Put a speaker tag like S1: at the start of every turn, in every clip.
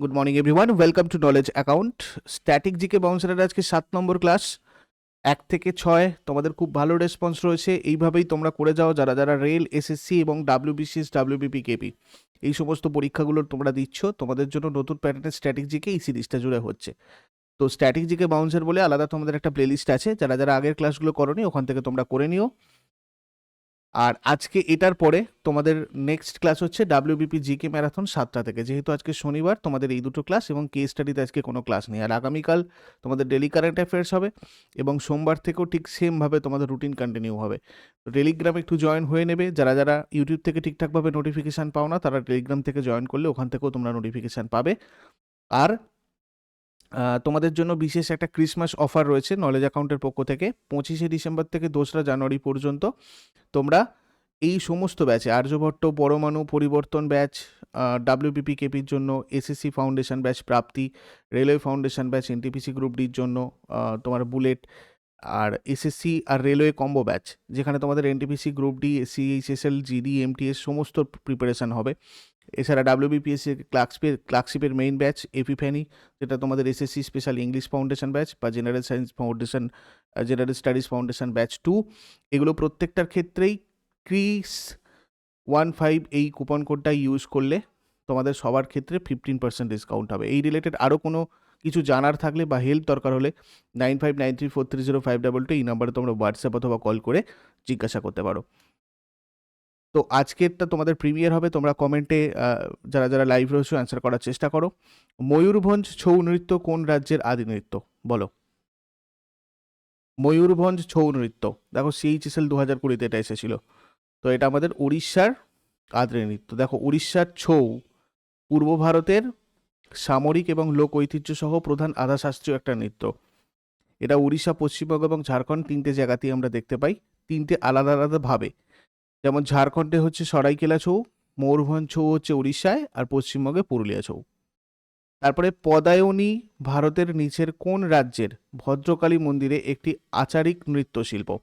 S1: Good morning everyone welcome to knowledge account static GK বাউন্সারের আজকে সাত নম্বর class এক থেকে ছয়, তোমাদের খুব ভালো রেসপন্স রয়েছে। এইভাবেই তোমরা করে যাও যারা যারা রেল এসএসসি এবং ডাব্লিউবিসিএস ডাব্লিউবিপি কেপি এই সমস্ত পরীক্ষাগুলো তোমরা দিচ্ছ। তোমাদের জন্য নতুন প্যাটার্নের স্ট্যাটিক জিকে এই সিরিজটা জুড়ে হচ্ছে। তো স্ট্যাটিক জিকে বাউন্সার বলে আলাদা তোমাদের একটা প্লেলিস্ট আছে। যারা যারা আগের ক্লাসগুলো করনি, ওখান থেকে তোমরা করে নিও। আর আজকে এটার পরে তোমাদের নেক্সট ক্লাস হচ্ছে ডাব্লিউবিপি জিকে ম্যারাথন সাতটা থেকে। যেহেতু আজকে শনিবার, তোমাদের এই দুটো ক্লাস এবং কে স্টাডিতে আজকে কোনো ক্লাস নেই। আর আগামীকাল তোমাদের ডেলি কারেন্ট অ্যাফেয়ার্স হবে এবং সোমবার থেকেও ঠিক সেমভাবে তোমাদের রুটিন কন্টিনিউ হবে। তো টেলিগ্রাম একটু জয়েন হয়ে নেবে। যারা যারা ইউটিউব থেকে ঠিকঠাকভাবে নোটিফিকেশান পাও না, তারা টেলিগ্রাম থেকে জয়েন করলে ওখান থেকেও তোমরা নোটিফিকেশান পাবে। আর তোমাদের জন্য বিশেষ একটা ক্রিসমাস অফার রয়েছে নলেজ অ্যাকাউন্টের পক্ষ থেকে। পঁচিশে ডিসেম্বর থেকে দোসরা জানুয়ারি পর্যন্ত তোমরা এই সমস্ত ব্যাচে আর্যভট্ট, পরমাণু পরিবর্তন ব্যাচ ডাব্লিউবিপি কেপির জন্য এসএসসি ফাউন্ডেশন ব্যাচ প্রাপ্তি railway foundation batch NTPC group ডির জন্য তোমার বুলেট আর এসএসসি আর রেলওয়ে কম্বো ব্যাচ যেখানে তোমাদের NTPC group D CHSL GD MTS সমস্ত প্রিপারেশন হবে। এছাড়া ডাব্লিউবিপিএসসি ক্লার্কশিপের ক্লার্কশিপের মেইন ব্যাচ এপিফ্যানি যেটা তোমাদের SSC special English foundation batch বা general science foundation general studies foundation batch too এগুলো প্রত্যেকটার ক্ষেত্রেই ক্রিস ওয়ান ফাইভ এই কুপন কোডটা ইউজ করলে তোমাদের সবার ক্ষেত্রে ফিফটিন পার্সেন্ট ডিসকাউন্ট হবে। এই রিলেটেড আরও কোনো কিছু জানার থাকলে বা হেল্প দরকার হলে nine five nine three four three zero five double two এই নাম্বারে তোমরা হোয়াটসঅ্যাপ অথবা কল করে জিজ্ঞাসা করতে পারো। তো আজকেরটা তোমাদের প্রিমিয়ার হবে, তোমরা কমেন্টে যারা যারা লাইভ রয়েছে অ্যান্সার করার চেষ্টা করো। ময়ূরভঞ্জ ছৌ নৃত্য কোন রাজ্যের আদি নৃত্য? বলো। ময়ূরভঞ্জ ছৌ নৃত্য। দেখো সিএইচএসএল দু হাজার কুড়িতে এটা এসেছিল। তো এটা আমাদের উড়িষ্যার আদ্রে নৃত্য। দেখো উড়িষ্যার ছৌ পূর্ব ভারতের সামরিক এবং লোক ঐতিহ্য সহ প্রধান আধা শাস্ত্রীয় একটা নৃত্য। এটা উড়িষ্যা, পশ্চিমবঙ্গ এবং ঝাড়খণ্ড তিনটে জায়গাতেই আমরা দেখতে পাই। তিনটে আলাদা আলাদাভাবে ভাবে। যেমন ঝাড়খণ্ডে হচ্ছে সরাইকেলা ছৌ, ময়ূরভঞ্জ ছৌ হচ্ছে উড়িষ্যায় আর পশ্চিমবঙ্গে পুরুলিয়া ছৌ। তারপরে পদায়নী ভারতের নিচের কোন রাজ্যের ভদ্রকালী মন্দিরে একটি আচারিক নৃত্যশিল্প?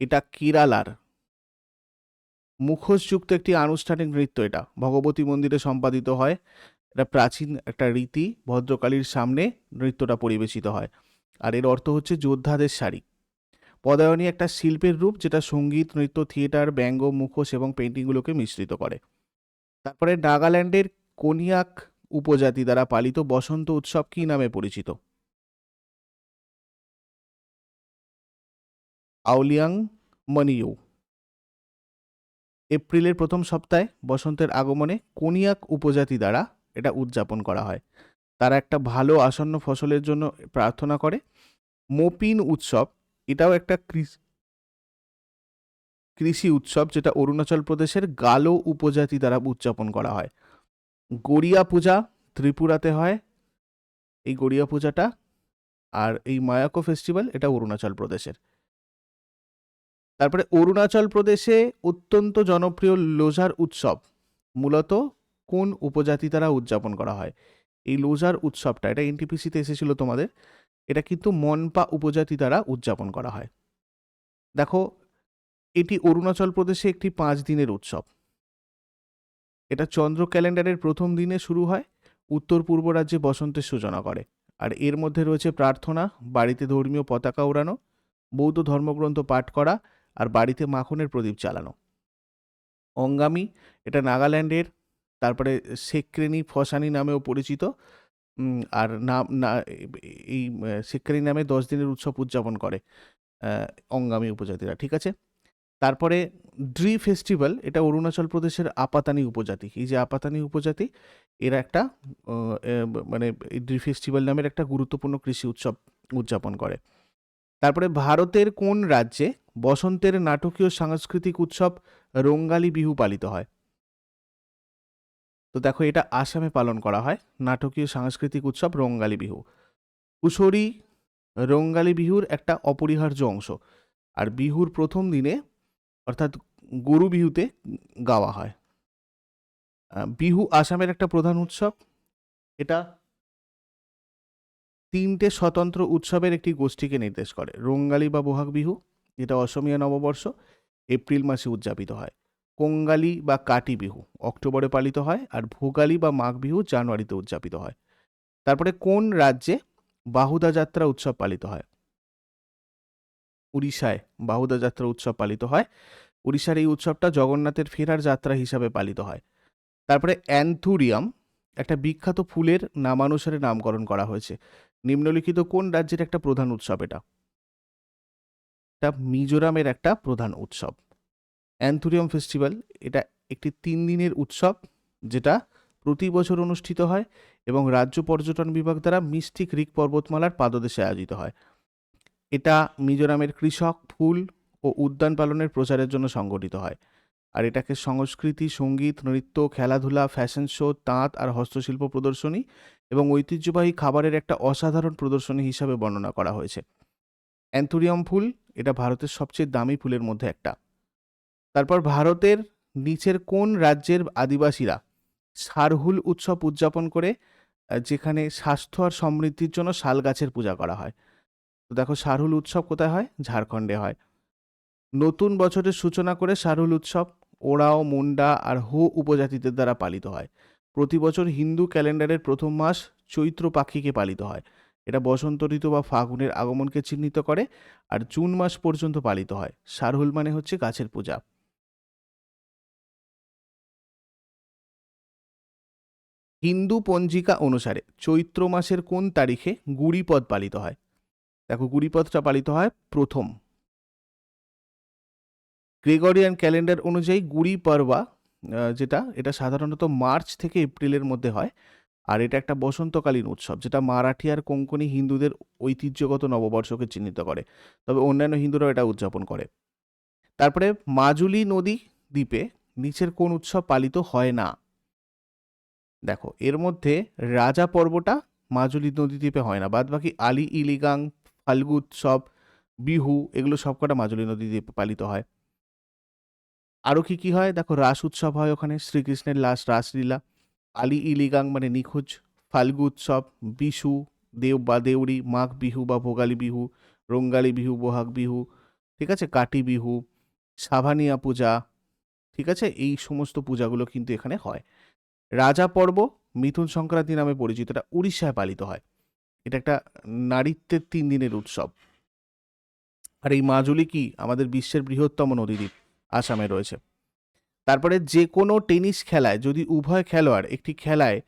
S1: এটা কেরালার। মুখোশযুক্ত একটি আনুষ্ঠানিক নৃত্য এটা। ভগবতী মন্দিরে সম্পাদিত হয়। এটা প্রাচীন একটা রীতি, ভদ্রকালীর সামনে নৃত্যটা পরিবেশিত হয়। আর এর অর্থ হচ্ছে যোদ্ধাদের শাড়ি। পদায়নী একটা শিল্পের রূপ যেটা সংগীত, নৃত্য, থিয়েটার, ব্যঙ্গ, মুখোশ এবং পেন্টিংগুলোকে মিশ্রিত করে। তারপরে নাগাল্যান্ডের কোনিয়াক উপজাতি দ্বারা পালিত বসন্ত উৎসব কী নামে পরিচিত? আউলিয়াং মনিউ এপ্রিলের প্রথম সপ্তাহে বসন্তের আগমনে কোনিয়াক উপজাতি দ্বারা এটা উদযাপন করা হয়। তারা একটা ভালো আসন্ন ফসলের জন্য প্রার্থনা করে। মোপিন উৎসব এটাও একটা কৃষি উৎসব যেটা অরুণাচল প্রদেশের গালো উপজাতি দ্বারা উদযাপন করা হয়। গড়িয়া পূজা ত্রিপুরাতে হয়, এই গড়িয়া পূজাটা, আর এই মায়াকো ফেস্টিভ্যাল এটা অরুণাচল প্রদেশের। তারপরে অরুণাচল প্রদেশে অত্যন্ত জনপ্রিয় লোজার উৎসব, মূলত কোন উপজাতি দ্বারা উদযাপন করা হয়? এই লোজার উৎসবটা, এটা এনটিপিসিতে এসেছিল তোমাদের? এটা কিন্তু মনপা উপজাতি দ্বারা উদযাপন করা হয়। দেখো, এটি অরুণাচল প্রদেশে একটি পাঁচ দিনের উৎসব। এটা চন্দ্র ক্যালেন্ডারের প্রথম দিনে শুরু হয়, উত্তর পূর্ব রাজ্যে বসন্তের সূচনা করে। আর এর মধ্যে রয়েছে প্রার্থনা, বাড়িতে ধর্মীয় পতাকা ওড়ানো, বৌদ্ধ ধর্মগ্রন্থ পাঠ করা আর বাড়িতে মাখনের প্রদীপ চালানো অঙ্গামি, এটা নাগাল্যান্ডের, তারপরে সেক্রেনি ফসানি নামেও পরিচিত আর নাম না, এই সেক্রেনি নামে দশ দিনের উৎসব উদযাপন করে অঙ্গামি উপজাতিরা, ঠিক আছে? তারপরে ড্রি ফেস্টিভ্যাল, এটা অরুণাচল প্রদেশের আপাতানি উপজাতি। এই যে আপাতানি উপজাতি, এরা একটা মানে এই ড্রি ফেস্টিভ্যাল নামের একটা গুরুত্বপূর্ণ কৃষি উৎসব উদযাপন করে। তারপরে ভারতের কোন রাজ্যে বসন্তের নাটকীয় সাংস্কৃতিক উৎসব রঙ্গালী বিহু পালিত হয়? তো দেখো এটা আসামে পালন করা হয়। নাটকীয় সাংস্কৃতিক উৎসব রঙ্গালী বিহু। কুশরী রঙ্গালী বিহুর একটা অপরিহার্য অংশ। আর বিহুর প্রথম দিনে অর্থাৎ গরু বিহুতে গাওয়া হয়। বিহু আসামের একটা প্রধান উৎসব। এটা তিনটে স্বতন্ত্র উৎসবের একটি গোষ্ঠীকে নির্দেশ করে। রঙ্গালী বা বহাগ বিহু যেটা অসমীয়া নববর্ষ, এপ্রিল মাসে উদযাপিত হয়। কোঙ্গালি বা কাটি বিহু। অক্টোবরে পালিত হয় আর ভোগালী বা মাঘ বিহু জানুয়ারিতে উদযাপিত হয়। তারপরে কোন রাজ্যে বাহুদা যাত্রা উৎসব পালিত হয়? উড়িষ্যায় বাহুদা যাত্রা উৎসব পালিত হয়। উড়িষ্যার এই উৎসবটা জগন্নাথের ফেরার যাত্রা হিসাবে পালিত হয়। তারপরে অ্যান্থুরিয়াম, একটা বিখ্যাত ফুলের নামানুসারে নামকরণ করা হয়েছে। নিম্নলিখিত কোন রাজ্যের একটা প্রধান উৎসব এটা? এটা মিজোরামের একটা প্রধান উৎসব। অ্যান্থুরিয়াম ফেস্টিভ্যাল, এটা একটি তিন দিনের উৎসব যেটা প্রতি বছর অনুষ্ঠিত হয় এবং রাজ্য পর্যটন বিভাগ দ্বারা মিষ্টি ক্রিক পর্বতমালার পাদদেশে আয়োজিত হয়। এটা মিজোরামের কৃষক, ফুল ও উদ্যান পালনের প্রচারের জন্য সংগঠিত হয়। আর এটাকে সংস্কৃতি, সংগীত, নৃত্য, খেলাধুলা, ফ্যাশন শো, তাঁত আর হস্তশিল্প প্রদর্শনী এবং ঐতিহ্যবাহী খাবারের একটা অসাধারণ প্রদর্শনী হিসাবে বর্ণনা করা হয়েছে। অ্যান্থুরিয়াম ফুল, এটা ভারতের সবচেয়ে দামি ফুলের মধ্যে একটা। তারপর ভারতের নিচের কোন রাজ্যের আদিবাসীরা সারহুল উৎসব উদযাপন করে যেখানে স্বাস্থ্য আর সমৃদ্ধির জন্য শাল গাছের পূজা করা হয়? তো দেখো সারহুল উৎসব কোথায় হয়? ঝাড়খণ্ডে হয়। নতুন বছরের সূচনা করে সারহুল উৎসব ওরাও মুন্ডা আর হো উপজাতিদের দ্বারা পালিত হয়। প্রতি বছর হিন্দু ক্যালেন্ডারের প্রথম মাস চৈত্র পাখিকে পালিত হয়। এটা বসন্ত ঋতু বা ফাগুনের আগমনকে চিহ্নিত করে আর জুন মাস পর্যন্ত পালিত হয়। সারহুল মানে হচ্ছে গাছের পূজা। হিন্দু পঞ্জিকা অনুসারে চৈত্র মাসের কোন তারিখে গুড়িপদ পালিত হয়? দেখো, গুড়িপদটা পালিত হয় প্রথম। গ্রেগরিয়ান ক্যালেন্ডার অনুযায়ী গুড়ি পর্বা যেটা, এটা সাধারণত মার্চ থেকে এপ্রিলের মধ্যে হয়, আর এটা একটা বসন্তকালীন উৎসব, যেটা মারাঠি আর কোঙ্কনি হিন্দুদের ঐতিহ্যগত নববর্ষকে চিহ্নিত করে। তবে অন্যান্য হিন্দুরাও এটা উদযাপন করে। তারপরে মাজুলি নদী দ্বীপে নিচের কোন উৎসব পালিত হয় না। দেখো, এর মধ্যে রাজা পর্বটা মাজুলি নদী দ্বীপে হয় না। বাদ বাকি আলি, ইলিগাং ফাল্গু উৎসব বিহু, এগুলো সবকটা মাজুলি নদী দ্বীপে পালিত হয়। আরও কি কি হয়? দেখো, রাস উৎসব হয় ওখানে, শ্রীকৃষ্ণের লাশ, রাসলীলা। আলি, ইলিগাং মানে নিখোঁজ। ফাল্গু উৎসব, বিশু দেব বা দেউরি, মাঘ বিহু বা ভোগালী বিহু, রঙ্গালী বিহু, বহাগ বিহু, ঠিক আছে? কাটি বিহু, সাভানিয়া পূজা, ঠিক আছে? এই সমস্ত পূজাগুলো কিন্তু এখানে হয়। রাজা পর্ব মিথুন সংক্রান্তি নামে পরিচিত, এটা উড়িষ্যায় পালিত হয়। এটা একটা নারীত্বের তিন দিনের উৎসব। আর এই মাজুলি কি? আমাদের বিশ্বের বৃহত্তম নদীদ্বীপ আসামে রয়েছে। তারপরে যে কোনো টেনিস খেলায়, যদি উভয় খেলোয়াড় একটি খেলায়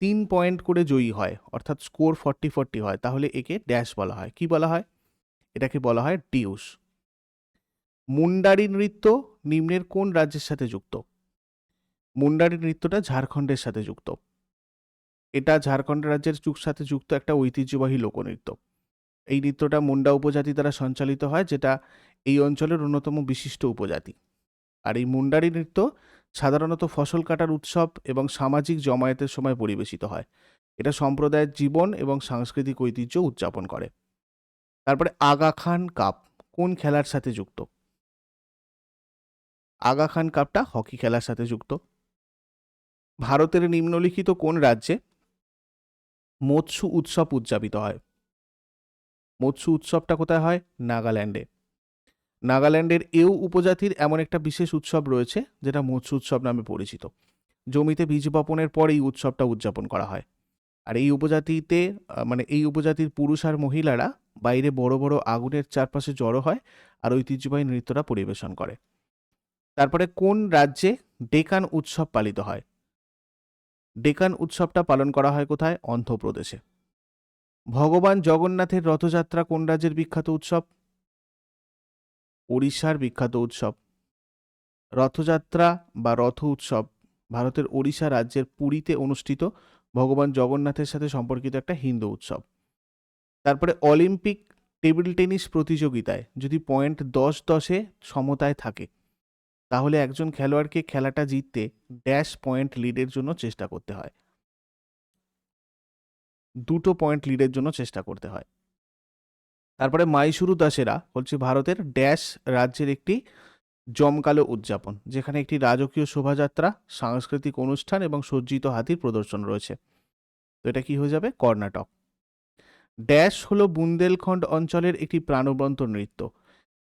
S1: তিন পয়েন্ট করে জয়ী হয়, অর্থাৎ স্কোর ফর্টি ফর্টি হয়, তাহলে একে ড্যাশ বলা হয়। কি বলা হয়? এটাকে বলা হয় ডিউস। মুন্ডারি নৃত্য নিম্নের কোন রাজ্যের সাথে যুক্ত? মুন্ডারি নৃত্যটা ঝাড়খণ্ডের সাথে যুক্ত। এটা ঝাড়খণ্ড রাজ্যের যুগ সাথে যুক্ত একটা ঐতিহ্যবাহী লোকনৃত্য। এই নৃত্যটা মুন্ডা উপজাতি দ্বারা সঞ্চালিত হয়, যেটা এই অঞ্চলের অন্যতম বিশিষ্ট উপজাতি। আর এই মুন্ডারি নৃত্য সাধারণত ফসল কাটার উৎসব এবং সামাজিক জমায়েতের সময় পরিবেশিত হয়। এটা সম্প্রদায়ের জীবন এবং সাংস্কৃতিক ঐতিহ্য উদযাপন করে। তারপরে আগা খান কাপ, কোন খেলার সাথে যুক্ত? আগা খান কাপটা হকি খেলার সাথে যুক্ত। ভারতের নিম্নলিখিত কোন রাজ্যে মৎস্য উৎসব উদযাপিত হয়? মৎস্য উৎসবটা কোথায় হয়? নাগাল্যান্ডে। নাগাল্যান্ডের এও উপজাতির এমন একটা বিশেষ উৎসব রয়েছে, যেটা মৎস্য উৎসব নামে পরিচিত। জমিতে বীজ বপনের পর এই উৎসবটা উদযাপন করা হয়। আর এই উপজাতিতে মানে এই উপজাতির পুরুষ আর মহিলারা বাইরে বড় বড় আগুনের চারপাশে জড়ো হয় আর ঐতিহ্যবাহী নৃত্যটা পরিবেশন করে। তারপরে কোন রাজ্যে ডেকান উৎসব পালিত হয়? ডেকান উৎসবটা পালন করা হয় কোথায়? অন্ধ্রপ্রদেশে। ভগবান জগন্নাথের রথযাত্রা কোন রাজ্যের বিখ্যাত উৎসব? ওড়িশার বিখ্যাত উৎসব। রথযাত্রা বা রথ উৎসব ভারতের ওড়িশা রাজ্যের পুরীতে অনুষ্ঠিত ভগবান জগন্নাথের সাথে সম্পর্কিত একটা হিন্দু উৎসব। তারপরে অলিম্পিক টেবিল টেনিস প্রতিযোগিতায় যদি পয়েন্ট দশ দশে সমতায় থাকে তাহলে একজন খেলোয়াড়কে খেলাটা জিততে ড্যাশ পয়েন্ট লিডের জন্য চেষ্টা করতে হয়। দুটো পয়েন্ট লিডের জন্য চেষ্টা করতে হয়। তারপরে মাইসুরু দাসেরা হচ্ছে ভারতের ড্যাশ রাজ্যের একটি জমকালো উদযাপন, যেখানে একটি রাজকীয় শোভাযাত্রা, সাংস্কৃতিক অনুষ্ঠান এবং সজ্জিত হাতির প্রদর্শন রয়েছে। তো এটা কি হয়ে যাবে? কর্ণাটক। ড্যাশ হলো বুন্দেলখণ্ড অঞ্চলের একটি প্রাণবন্ত নৃত্য।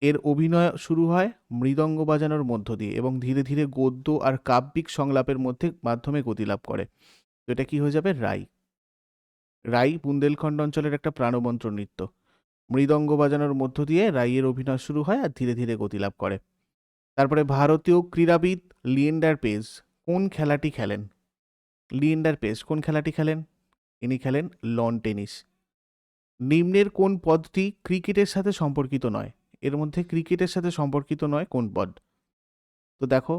S1: এর অভিনয় শুরু হয় মৃদঙ্গ বাজানোর মধ্য দিয়ে এবং ধীরে ধীরে গদ্য আর কাব্যিক সংলাপের মধ্যে মাধ্যমে গতিলাভ করে। তো এটা কি হয়ে যাবে? রাই। রাই বুন্দেলখণ্ড অঞ্চলের একটা প্রাণবন্ত নৃত্য। মৃদঙ্গ বাজানোর মধ্য দিয়ে রাইয়ের অভিনয় শুরু হয় আর ধীরে ধীরে গতিলাভ করে। তারপরে ভারতীয় ক্রীড়াবিদ লিয়েন্ডার পেজ কোন খেলাটি খেলেন? লিয়েন্ডার পেজ কোন খেলাটি খেলেন? ইনি খেলেন লন টেনিস। নিম্নের কোন পদটি ক্রিকেটের সাথে সম্পর্কিত নয়? এর মধ্যে ক্রিকেটের সাথে সম্পর্কিত নয় কোন পদ তো দেখো,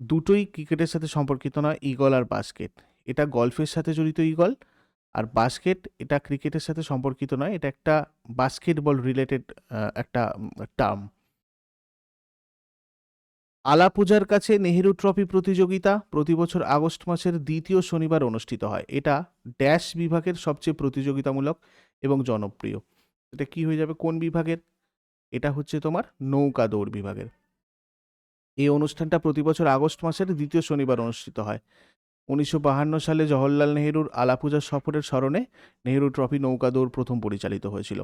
S1: দুটোই ক্রিকেটের সাথে সম্পর্কিত নয়, ইগল আর বাস্কেট। এটা গল্ফের সাথে জড়িত ইগল, আর বাস্কেট এটা ক্রিকেটের সাথে সম্পর্কিত নয়, এটা একটা বাস্কেটবল রিলেটেড একটা টার্ম আলাপূজার কাছে নেহেরু ট্রফি প্রতিযোগিতা প্রতি বছর আগস্ট মাসের দ্বিতীয় শনিবার অনুষ্ঠিত হয়। এটা ড্যাশ বিভাগের সবচেয়ে প্রতিযোগিতামূলক এবং জনপ্রিয়। এটা কি হয়ে যাবে? কোন বিভাগের? এটা হচ্ছে তোমার নৌকা দৌড় বিভাগের। এই অনুষ্ঠানটা প্রতি বছর আগস্ট মাসের দ্বিতীয় শনিবার অনুষ্ঠিত হয়। উনিশশো বাহান্ন সালে জওহরলাল নেহরুর আলাপূজা সফরের স্মরণে নেহরু ট্রফি নৌকা দৌড় প্রথম পরিচালিত হয়েছিল।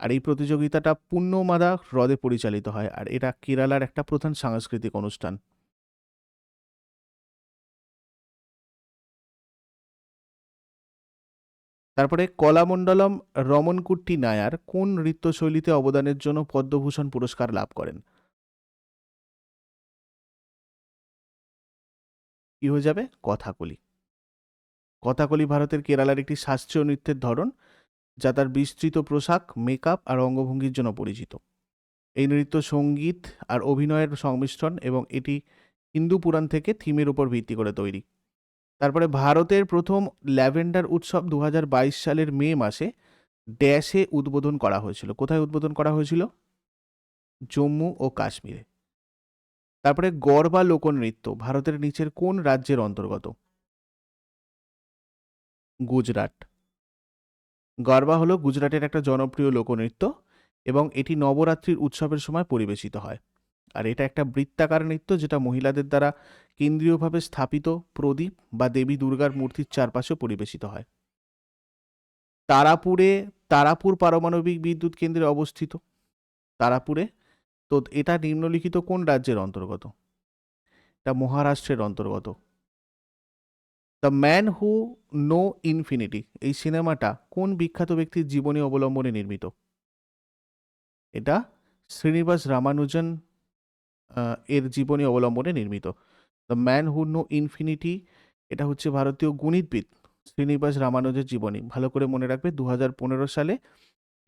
S1: আর এই প্রতিযোগিতাটা পূর্ণমাদা হ্রদে পরিচালিত হয়। আর এটা কেরালার একটা প্রধান সাংস্কৃতিক অনুষ্ঠান। তারপরে কলামণ্ডলম রমনকুট্টি নায়ার কোন নৃত্যশৈলীতে অবদানের জন্য পদ্মভূষণ পুরস্কার লাভ করেন? কি হয়ে যাবে? কথাকলি। কথাকলি ভারতের কেরালার একটি শাস্ত্রীয় নৃত্যের ধরন, যা তার বিস্তৃত পোশাক, মেকআপ আর অঙ্গভঙ্গির জন্য পরিচিত। এই নৃত্য সংগীত আর অভিনয়ের সংমিশ্রণ এবং এটি হিন্দু পুরাণ থেকে থিমের উপর ভিত্তি করে তৈরি। তারপরে ভারতের প্রথম ল্যাভেন্ডার উৎসব দু হাজার বাইশ সালের মে মাসে ড্যাশে উদ্বোধন করা হয়েছিল। কোথায় উদ্বোধন করা হয়েছিল? জম্মু ও কাশ্মীরে। তারপরে গরবা লোকনৃত্য ভারতের নিচের কোন রাজ্যের অন্তর্গত? গুজরাট। গরবা হলো গুজরাটের একটা জনপ্রিয় লোকনৃত্য এবং এটি নবরাত্রির উৎসবের সময় পরিবেশিত হয়। আর এটা একটা বৃত্তাকার নৃত্য যেটা মহিলাদের দ্বারা কেন্দ্রীয়ভাবে স্থাপিত, প্রদীপ বা দেবী দুর্গার মূর্তির চারপাশে পরিবেশিত হয়। তারাপুরে, তারাপুর পারমাণবিক বিদ্যুৎ কেন্দ্রে অবস্থিত। তারাপুরে, তো এটা নিম্নলিখিত কোন রাজ্যের অন্তর্গত? এটা মহারাষ্ট্রের অন্তর্গত। The man who know infinity, এই সিনেমাটা কোন বিখ্যাত ব্যক্তির জীবনী অবলম্বনে নির্মিত? এটা শ্রীনিবাস রামানুজন এর জীবনী অবলম্বনে নির্মিত। The man who know infinity এটা হচ্ছে ভারতীয় গণিতবিদ শ্রীনিবাস রামানুজের জীবনী। ভালো করে মনে রাখবে দু হাজার পনেরো সালে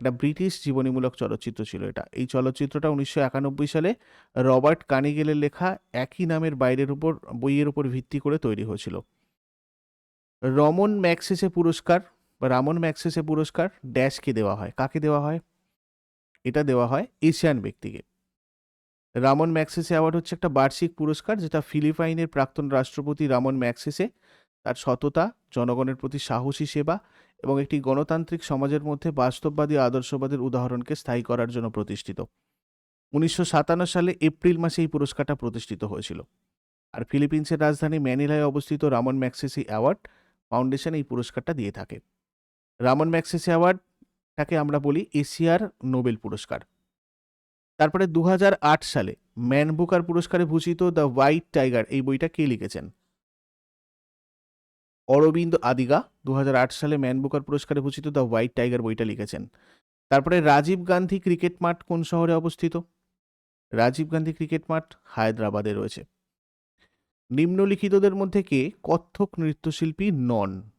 S1: এটা ব্রিটিশ জীবনীমূলক চলচ্চিত্র ছিল এটা। এই চলচ্চিত্রটা উনিশশো একানব্বই সালে রবার্ট কানিগেলের লেখা একই নামের বাইরের উপর, বইয়ের উপর ভিত্তি করে তৈরি হয়েছিল। রমন ম্যাক্সেসে পুরস্কার, বা রামন ম্যাক্সেসে পুরস্কার, ড্যাশকে দেওয়া হয়। কাকে দেওয়া হয়? এটা দেওয়া হয় এশিয়ান ব্যক্তিকে। রামন ম্যাক্সেসে অ্যাওয়ার্ড হচ্ছে একটা বার্ষিক পুরস্কার, যেটা ফিলিপাইনের প্রাক্তন রাষ্ট্রপতি রামন ম্যাক্সেসে তার সততা, জনগণের প্রতি সাহসী সেবা এবং একটি গণতান্ত্রিক সমাজের মধ্যে বাস্তববাদী আদর্শবাদের উদাহরণকে স্থায়ী করার জন্য প্রতিষ্ঠিত। উনিশশো সাতান্ন সালে এপ্রিল মাসে এই পুরস্কারটা প্রতিষ্ঠিত হয়েছিল। আর ফিলিপিন্সের রাজধানী ম্যানিলায় অবস্থিত রামন ম্যাক্সেসি অ্যাওয়ার্ড ফাউন্ডেশন এই পুরস্কারটা দিয়ে থাকে। রামন ম্যাক্সেসি অ্যাওয়ার্ডটাকে আমরা বলি এশিয়ার নোবেল পুরস্কার। তারপরে দুহাজার আট সালে ম্যান বুকার পুরস্কারে ভূষিত দ্য হোয়াইট টাইগার এই বইটা কে লিখেছেন? অরবিন্দ আদিগা দু হাজার আট সালে ম্যান বুকার পুরস্কারে ভূষিত দ্য হোয়াইট টাইগার বইটা লিখেছেন। তারপরে রাজীব গান্ধী ক্রিকেট মাঠ কোন শহরে অবস্থিত? রাজীব গান্ধী ক্রিকেট মাঠ হায়দ্রাবাদে রয়েছে। নিম্নলিখিতদের মধ্যে কে? কত্থক নৃত্যশিল্পী নন।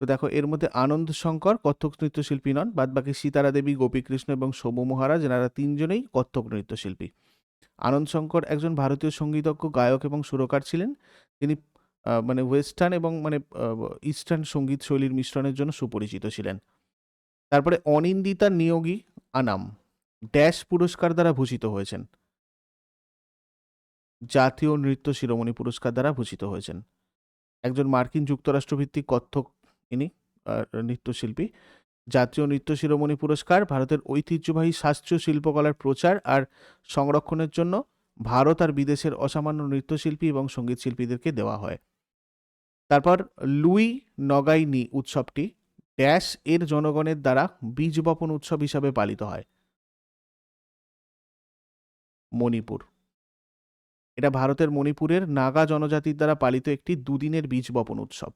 S1: তো দেখো, এর মধ্যে আনন্দ শঙ্কর, কত্থক নৃত্যশিল্পী নন, বাদবাকি সীতারা দেবী, গোপীকৃষ্ণ এবং সৌম্য মহারাজ, এনারা তিনজনেই কত্থক নৃত্যশিল্পী। আনন্দ শঙ্কর একজন ভারতীয় সঙ্গীতজ্ঞ, গায়ক এবং সুরকার ছিলেন। তিনি মানে ওয়েস্টার্ন এবং মানে ইস্টার্ন সংগীত শৈলীর মিশ্রণের জন্য সুপরিচিত ছিলেন। তারপরে অনিন্দিতা নিয়োগী আনাম, ড্যাশ পুরস্কার দ্বারা ভূষিত হয়েছেন। জাতীয় নৃত্য শিরোমণি পুরস্কার দ্বারা ভূষিত হয়েছেন। একজন মার্কিন যুক্তরাষ্ট্রভিত্তিক কত্থক ইনি নৃত্যশিল্পী। জাতীয় নৃত্য শিরোমণি পুরস্কার, ভারতের ঐতিহ্যবাহী শাস্ত্রীয় শিল্পকলার প্রচার আর সংরক্ষণের জন্য ভারত আর বিদেশের অসামান্য নৃত্যশিল্পী এবং সংগীত শিল্পীদেরকে দেওয়া হয়। তারপর লুই নগাইনি উৎসবটি ড্যাশ এর জনগণের দ্বারা বীজ বপন উৎসব হিসাবে পালিত হয়। মণিপুর। এটা ভারতের মণিপুরের নাগা জনজাতির দ্বারা পালিত একটি দুদিনের বীজ বপন উৎসব।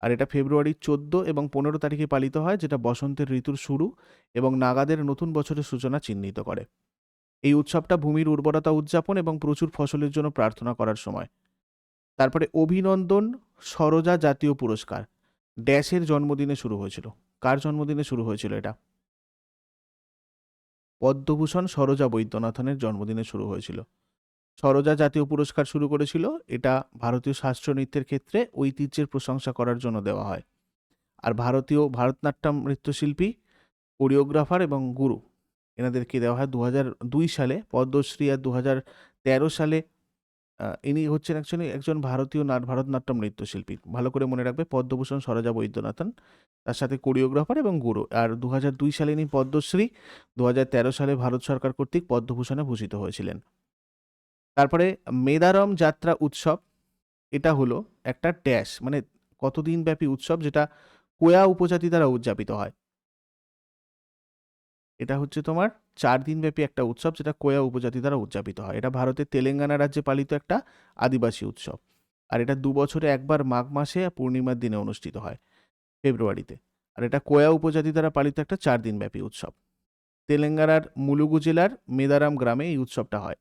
S1: আর এটা ফেব্রুয়ারির চোদ্দ এবং পনেরো তারিখে পালিত হয়, যেটা বসন্তের ঋতুর শুরু এবং নাগাদের নতুন বছরের সূচনা চিহ্নিত করে। এই উৎসবটা ভূমির উর্বরতা উদযাপন এবং প্রচুর ফসলের জন্য প্রার্থনা করার সময়। তারপরে অভিনন্দন সরোজা জাতীয় পুরস্কার। ড্যাশের জন্মদিনে শুরু হয়েছিল। কার জন্মদিনে শুরু হয়েছিল এটা? পদ্মভূষণ সরোজা বৈদ্যনাথনের জন্মদিনে শুরু হয়েছিল। সরোজা জাতীয় পুরস্কার শুরু করেছিল। এটা ভারতীয় শাস্ত্রীয় নৃত্যের ক্ষেত্রে ঐতিহ্যের প্রশংসা করার জন্য দেওয়া হয়। আর ভারতীয় ভারতনাট্যম নৃত্যশিল্পী, কোরিওগ্রাফার এবং গুরু এনাদেরকে দেওয়া হয় দু দুই সালে। পদ্মশ্রী আর দু তেরো সালে ইনি হচ্ছেন অ্যাকচুয়ালি একজন ভারতীয় নাট, ভারতনাট্যম নৃত্যশিল্পী। ভালো করে মনে রাখবে, পদ্মভূষণ সরজা বৈদ্যনাথন, তার সাথে কোরিওগ্রাফার এবং গুরু। আর দু সালে ইনি পদ্মশ্রী দু সালে ভারত সরকার কর্তৃক পদ্মভূষণে ভূষিত হয়েছিলেন। তারপরে মেদারম যাত্রা উৎসব, এটা হলো একটা ড্যাশ মানে কতদিন ব্যাপী উৎসব যেটা কোয়া উপজাতি দ্বারা উদযাপিত হয়। এটা হচ্ছে তোমার চার দিন ব্যাপী একটা উৎসব যেটা কোয়া উপজাতি দ্বারা উদযাপিত হয়। এটা ভারতের তেলেঙ্গানা রাজ্যে পালিত একটা আদিবাসী উৎসব। আর এটা দু বছরে একবার মাঘ মাসে পূর্ণিমার দিনে অনুষ্ঠিত হয়, ফেব্রুয়ারিতে। আর এটা কোয়া উপজাতি দ্বারা পালিত একটা চার দিন ব্যাপী উৎসব। তেলেঙ্গানার মুলুগু জেলার মেদারাম গ্রামে এই উৎসবটা হয়।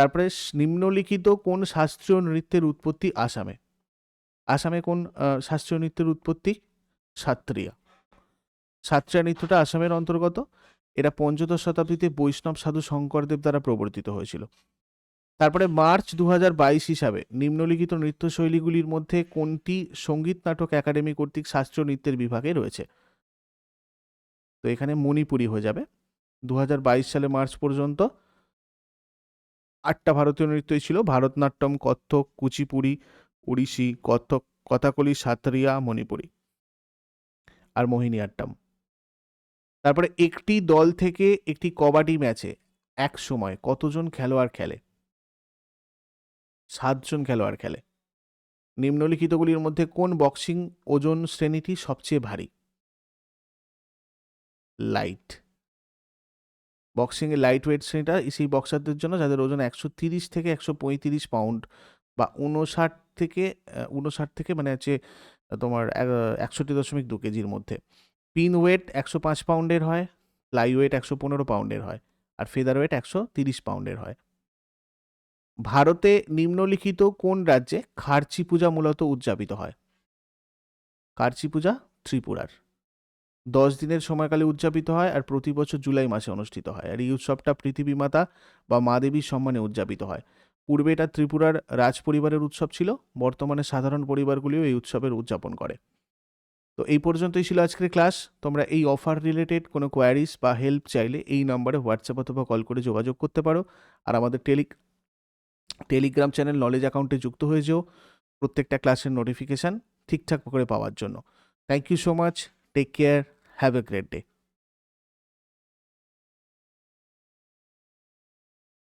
S1: তারপরে নিম্নলিখিত কোন শাস্ত্রীয় নৃত্যের উৎপত্তি আসামে? আসামে কোন শাস্ত্রীয় নৃত্যের উৎপত্তি? সাত্রিয়া। সাত্রিয়া নৃত্যটা আসামের অন্তর্গত। এটা পঞ্চদশ শতাব্দীতে বৈষ্ণব সাধু শঙ্করদেব দ্বারা প্রবর্তিত হয়েছিল। তারপরে মার্চ দু হাজার বাইশ হিসাবে নিম্নলিখিত নৃত্যশৈলীগুলির মধ্যে কোনটি সংগীত নাটক একাডেমি কর্তৃক শাস্ত্রীয় নৃত্যের বিভাগে রয়েছে? তো এখানে মণিপুরি হয়ে যাবে। দু হাজার বাইশ সালে মার্চ পর্যন্ত আটটা ভারতীয় নৃত্যই ছিল। ভারতনাট্যম, কত্থক, কুচিপুড়ি, ওড়িশি, কত্থক, কথাকলি, সাতরিয়া, মণিপুরি আর মোহিনীআট্টম তারপরে একটি দল থেকে একটি কবাডি ম্যাচে এক সময় কতজন খেলোয়াড় খেলে? সাতজন খেলোয়াড় খেলে। নিম্নলিখিতগুলির মধ্যে কোন বক্সিং ওজন শ্রেণীটি সবচেয়ে ভারী? লাইট। বক্সিংয়ে লাইট ওয়েট শ্রেণীটা সেই বক্সারদের জন্য যাদের ওজন একশো তিরিশ থেকে একশো পঁয়ত্রিশ পাউন্ড বা উনষাট থেকে উনষাট থেকে মানে হচ্ছে তোমার একষট্টি দশমিক দু কেজির মধ্যে। পিন ওয়েট একশো পাঁচ পাউন্ডের হয় ফ্লাই ওয়েট একশো পনেরো পাউন্ডের হয়, আর ফেদার ওয়েট একশো তিরিশ পাউন্ডের হয়। ভারতে নিম্নলিখিত কোন রাজ্যে খার্চি পূজা মূলত উদযাপিত হয়? খার্চি পূজা, ত্রিপুরার। দশ দিনের সময়কালে উদযাপিত হয় আর প্রতি বছর জুলাই মাসে অনুষ্ঠিত হয়। আর এই উৎসবটা পৃথিবী মাতা বা মা দেবীর সম্মানে উদযাপিত হয়। পূর্বে এটা ত্রিপুরার রাজ পরিবারের উৎসব ছিল, বর্তমানে সাধারণ পরিবারগুলিও এই উৎসবের উদযাপন করে। তো এই পর্যন্তই ছিল আজকের ক্লাস। তোমরা এই অফার রিলেটেড কোনো কোয়ারিজ বা হেল্প চাইলে এই নম্বরে হোয়াটসঅ্যাপ অথবা কল করে যোগাযোগ করতে পারো। আর আমাদের টেলি, টেলিগ্রাম চ্যানেল নলেজ অ্যাকাউন্টে যুক্ত হয়ে যেও প্রত্যেকটা ক্লাসের নোটিফিকেশান ঠিকঠাক করে পাওয়ার জন্য। Thank you so much. Take care. Have a great day